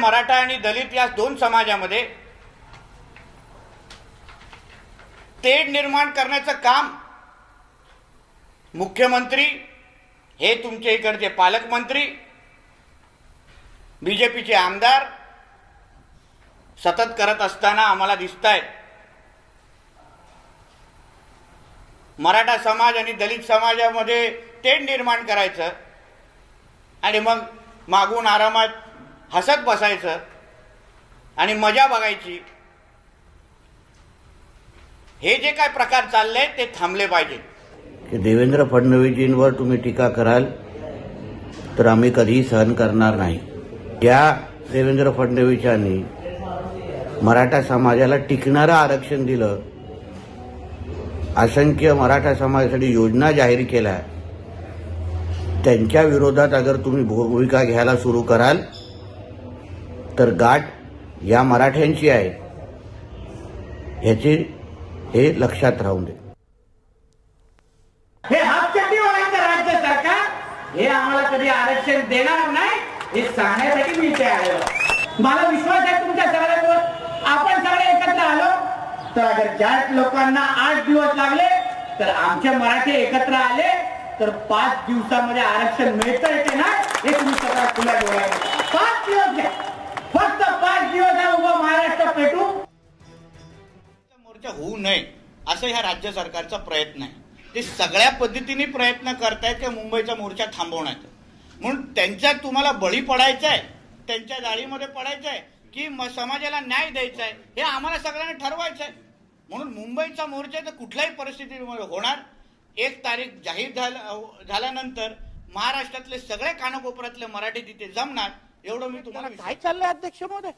मराठा आणि दलित या दोन समाजामध्ये तेढ निर्माण करण्याचं काम मुख्यमंत्री हे तुमच्या इकडचे पालकमंत्री बीजेपीचे आमदार सतत करत असताना आम्हाला दिसत आहेत मराठा समाज आणि दलित समाजामध्ये तेढ निर्माण करायचं आणि मग मागून आरामात हसत बसायचं आणि मजा बघायची. हे जे काय प्रकार चालले ते थांबले पाहिजे. की देवेंद्र फडणवीसजींवर तुम्ही टीका कराल तर आम्ही कधीही सहन करणार नाही. या देवेंद्र फडणवीस यांनी मराठा समाजाला टिकणारं आरक्षण दिलं असंख्य मराठा समाजासाठी योजना जाहीर केल्या त्यांच्या विरोधात अगर तुम्ही भूमिका घ्यायला सुरू कराल तर गाठ या मराठ्यांची आहे. ह्याचे हे लक्षात राहून दे. हे हापचट्टी राज्य सरकार. हे आम्हाला कधी आरक्षण देणार नाही हे सांगण्यासाठी मी इथे आलो मला विश्वास आहे तुमच्या सगळ्यांवर. आपण सगळे एकत्र आलो. तर अगर ज्या लोकांना आठ दिवस लागले तर आमचे मराठी एकत्र आले तर पाच दिवसामध्ये आरक्षण मिळतंय ते ना हे तुम्ही सगळ्या खुल्या डोळ्या होऊ नये असं ह्या राज्य सरकारचा प्रयत्न आहे. ते सगळ्या पद्धतीने प्रयत्न करतायत की मुंबईचा मोर्चा थांबवण्याचा. म्हणून त्यांच्यात तुम्हाला बळी पडायचं आहे त्यांच्या जाळीमध्ये पडायचं आहे की समाजाला न्याय द्यायचा आहे हे आम्हाला सगळ्यांना ठरवायचं आहे म्हणून मुंबईचा मोर्चा तर कुठल्याही परिस्थितीमध्ये होणार. एक तारीख जाहीर झाल्या- झाल्यानंतर महाराष्ट्रातले सगळे कानाकोपऱ्यातले मराठी तिथे जमणार एवढं मी तुम्हाला काय चाललंय अध्यक्ष महोदय?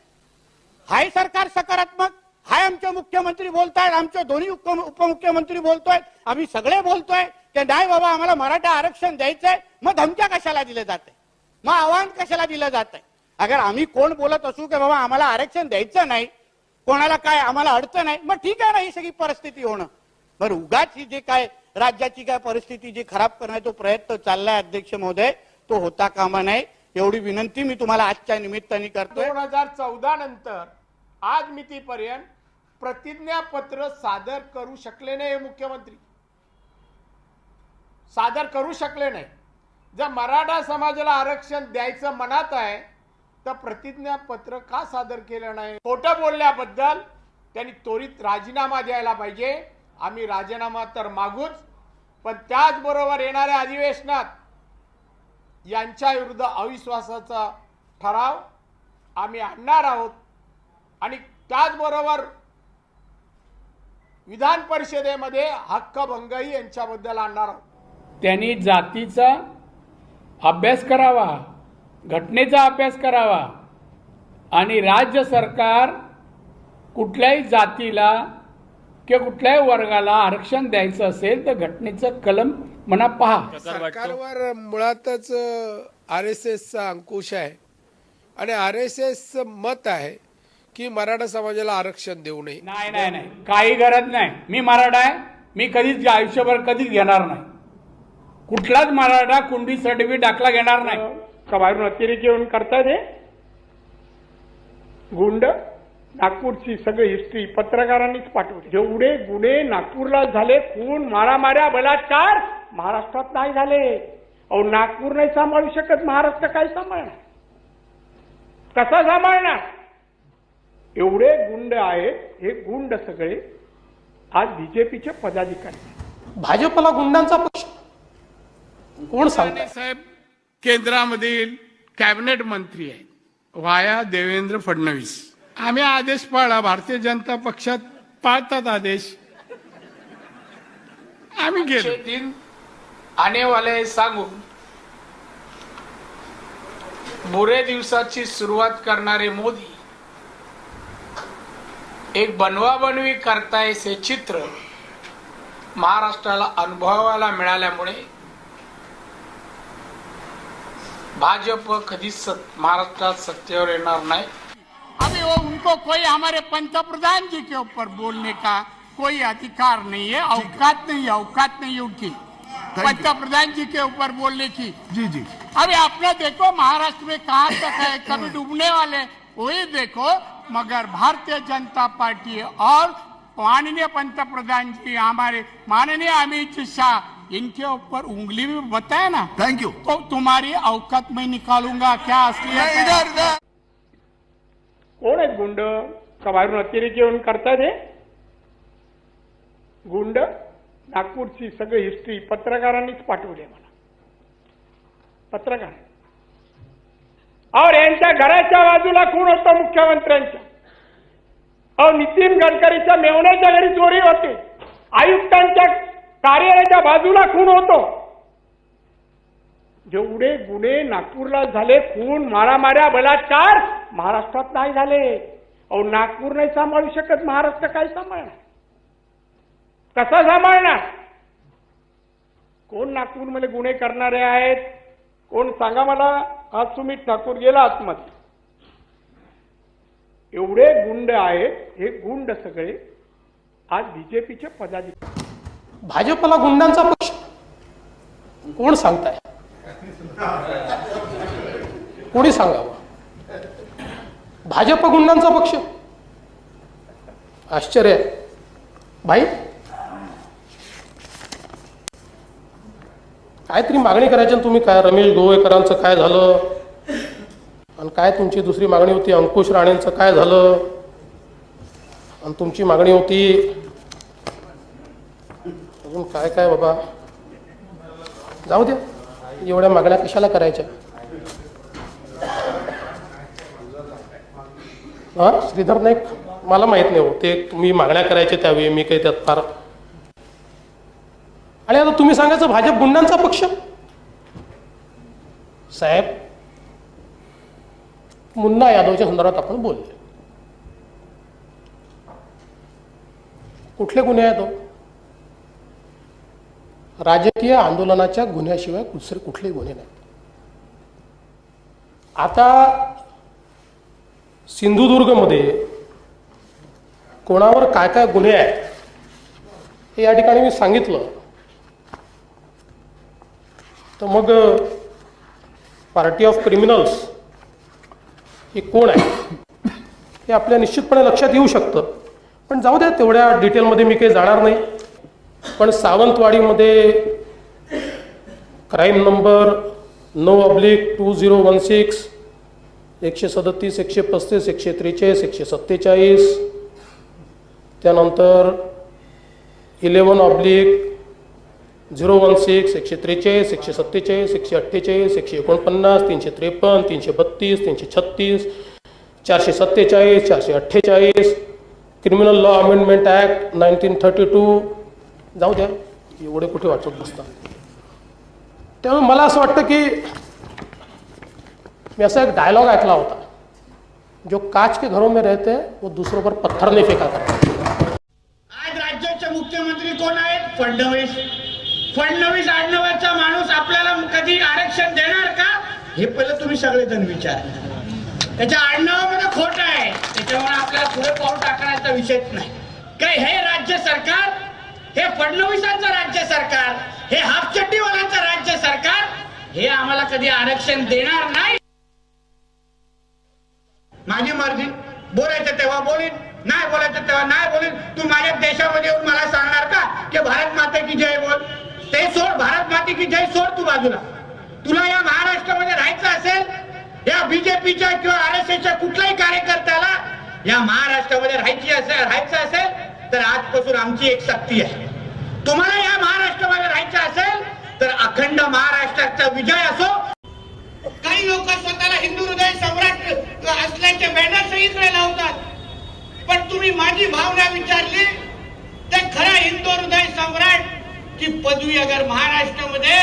हाय सरकार सकारात्मक हाय आमचे मुख्यमंत्री बोलतायत आमचे दोन्ही उपमुख्यमंत्री बोलतोय आम्ही सगळे बोलतोय की नाही बाबा आम्हाला मराठा आरक्षण द्यायचंय मग धमक्या कशाला दिलं जाते मग आव्हान कशाला दिलं जात आहे अगर आम्ही कोण बोलत असू की बाबा आम्हाला आरक्षण द्यायचं नाही कोणाला काय आम्हाला अडचण आहे मग ठीक आहे ना ही सगळी परिस्थिती होणं. बरं उगाच ही जे काय राज्याची काय परिस्थिती जी खराब करण्याचा तो प्रयत्न चाललाय अध्यक्ष महोदय तो होता कामा नाही एवढी विनंती मी तुम्हाला आजच्या निमित्ताने करतोय. दोन हजार चौदा नंतर आज मितीपर्यंत प्रतिज्ञापत्र सादर करू शकले नाही हे मुख्यमंत्री. सादर करू शकले नाही. जर मराठा समाजाला आरक्षण द्यायचं मनात आहे तर प्रतिज्ञापत्र का सादर केलं नाही? खोटं बोलल्याबद्दल त्यांनी त्वरित राजीनामा द्यायला पाहिजे. आम्ही राजीनामा तर मागूच पण त्याचबरोबर येणाऱ्या अधिवेशनात यांच्या विरुद्ध अविश्वासाचा ठराव आम्ही आणणार आहोत. आणि त्याचबरोबर विधान परिषदेमध्ये हक्कभंगही यांच्याबद्दल आणणार आहोत. त्यांनी जातीचा अभ्यास करावा घटनेचा अभ्यास करावा आणि राज्य सरकार कुठल्याही जातीला किंवा कुठल्याही वर्गाला आरक्षण द्यायचं असेल तर घटनेचं कलम म्हणा पहा. सरकारवर मुळातच आर एस एसचा अंकुश आहे. आणि आर एस एसचं मत आहे. की मराठा समाजाला आरक्षण देऊ नये. नाही नाही नाही. काही गरज नाही. मी मराठा आहे. मी कधीच आयुष्यभर कधीच घेणार नाही. कुठलाच मराठा कुणबी सर्टिफिकेट दाखला घेणार नाही. का बाहेरून अतिरेकी येऊन करतात हे? गुंड? नागपूरची सगळी हिस्ट्री पत्रकारांनीच पाठवली. जेवढे गुन्हे नागपूरला झाले खून मारामाऱ्या बलात्कार महाराष्ट्रात नाही झाले. अहो नागपूर नाही सांभाळू शकत महाराष्ट्र काय सांभाळणार? कसा सांभाळणार? एवढे गुंड आहेत हे गुंड सगळे आज बीजेपीचे पदाधिकारी भाजपला गुंडांचा पक्ष कोण सांगत साहेब केंद्रामधील कॅबिनेट मंत्री आहेत वाया देवेंद्र फडणवीस. आम्ही आदेश पाळला भारतीय जनता पक्षात पाळतात आदेश. आम्ही गेलो. दिन आने वाले सांगून बुरे दिवसाची सुरुवात करणारे मोदी एक बनवाबनवी करतायचे चित्र महाराष्ट्राला अनुभवायला मिळाल्यामुळे भाजप कधीच सत- महाराष्ट्रात सत्तेवर येणार नाही. अभी वो उनको कोई हमारे पंतप्रधान जी के ऊपर बोलने का कोई अधिकार नहीं है औकात नहीं है औकात नहीं उनकी। पंतप्रधान जी के ऊपर बोलने की। जी जी। अभी आपने देखो महाराष्ट्र में कहाँ तक है कभी डूबने वाले वही देखो मगर भारतीय जनता पार्टी और माननीय पंतप्रधान जी हमारे माननीय अमित शाह इनके ऊपर उंगली भी बताया ना। थैंक यू तो तुम्हारी औकात में निकालूँगा क्या असलियत है इधर इधर। कोण आहेत गुंड? बाहेरून अतिरेकी येऊन करतात हे गुंड नागपूरची सगळी हिस्ट्री पत्रकारांनीच पाठवली मला पत्रकार। और यांच्या घराच्या बाजूला खूण होतो? मुख्यमंत्र्यांच्या अहो नितीन गडकरीच्या मेवण्याच्या घरी चोरी होते. आयुक्तांच्या कार्यालयाच्या बाजूला खून होतो? जेवढे गुन्हे नागपूरला झाले खून मारामाऱ्या बलात्कार महाराष्ट्रात नाही झाले. अहो नागपूर नाही सांभाळू शकत महाराष्ट्र काय सांभाळणार? कसा सांभाळणार? कोण नागपूरमध्ये गुन्हे करणारे आहेत? कोण सांगा मला आज तुम्ही ठाकूर गेला आतमध्ये? एवढे गुंड आहेत हे गुंड सगळे आज बीजेपीचे पदाधिकारी. भाजपला गुंडांचा पक्ष कोण सांगताय? कोणी सांगावं? भाजप गुंडांचा पक्ष? आश्चर्य. आहे. भाई काहीतरी मागणी करायची ना तुम्ही काय रमेश गोवेकरांचं काय झालं? आणि काय तुमची दुसरी मागणी होती? अंकुश राणेंचं काय झालं? आणि तुमची मागणी होती? अजून काय काय बाबा? जाऊ द्या एवढ्या मागण्या कशाला करायच्या? हा श्रीधर नाईक मला माहीत नाही हो. ते तुम्ही मागण्या करायच्या त्यावेळी मी काही त्यात फार आणि आता तुम्ही सांगायचं भाजप गुंडांचा पक्ष? साहेब मुन्ना यादवच्या संदर्भात आपण बोलले. कुठले गुन्हे आहेत हो? राजकीय आंदोलनाच्या गुन्ह्याशिवाय दुसरे कुठले गुन्हे नाहीत. आता सिंधुदुर्गमध्ये कोणावर काय काय गुन्हे आहेत हे या ठिकाणी मी सांगितलं. तर मग पार्टी ऑफ क्रिमिनल्स हे कोण आहे? हे आपल्या निश्चितपणे लक्षात येऊ शकतं. पण जाऊ द्या तेवढ्या डिटेलमध्ये मी काही जाणार नाही. पण सावंतवाडीमध्ये क्राईम नंबर नऊ oblique two zero one six एकशे सदतीस एकशे पस्तीस एकशे त्रेचाळीस एकशे सत्तेचाळीस. त्यानंतर eleven oblique zero one six एकशे त्रेचाळीस एकशे सत्तेचाळीस एकशे अठ्ठेचाळीस एकशे एकोणपन्नास तीनशे त्रेपन्न तीनशे बत्तीस तीनशे छत्तीस चारशे सत्तेचाळीस चारशे अठ्ठेचाळीस. Criminal law amendment act nineteen thirty two जाऊ द्या एवढे कुठे वाटत बसतात त्यामुळे मला असं वाटतं की मी असा एक डायलॉग ऐकला होता. जो काच के घरों में रहते हैं वो दूसरों पर पत्थर नहीं फेंका करते आज राज्याचे मुख्यमंत्री कोण आहेत? फडणवीस. फडणवीस आडनवाचा माणूस आपल्याला कधी आरक्षण देणार का? हे पहिलं तुम्ही सगळेजण विचार. त्याच्या आडनावामध्ये खोट आहे. त्याच्यामुळे आपल्याला पुढे पाऊल टाकण्याचा विषयच नाही. काय हे राज्य सरकार? हे फडणवीसांचं राज्य सरकार? हे हाफचड्डीवाल्यांचं राज्य सरकार? हे आम्हाला कधी आरक्षण देणार नाही? माझी मर्जी. बोलायचं तेव्हा बोलीन. नाही बोलायचं तेव्हा नाही बोलीन. तू माझ्या देशामध्ये येऊन मला सांगणार का? की भारत माता की जय बोल. ते सोड भारत माती की जय सोड तू बाजूला. तुला या महाराष्ट्रामध्ये राहायचं असेल या बीजेपीच्या किंवा आर एस एसच्या कुठल्याही कार्यकर्त्याला या महाराष्ट्रामध्ये राहायची असेल राहायचं असेल तर आजपासून आमची एक सक्ती आहे. तुम्हाला या महाराष्ट्रामध्ये राहायचं असेल तर अखंड महाराष्ट्राचा विजय असो. काही लोक स्वतःला हिंदू हृदय सम्राट असल्याचे बॅनर इकडे लावतात. पण तुम्ही माझी भावना विचारली ते खरा हिंदू हृदय सम्राट की पदवी अगर महाराष्ट्रामध्ये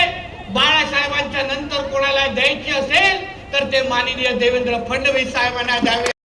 बाळासाहेबांच्या नंतर कोणाला द्यायची असेल तर ते माननीय देवेंद्र फडणवीस साहेबांना द्यावे.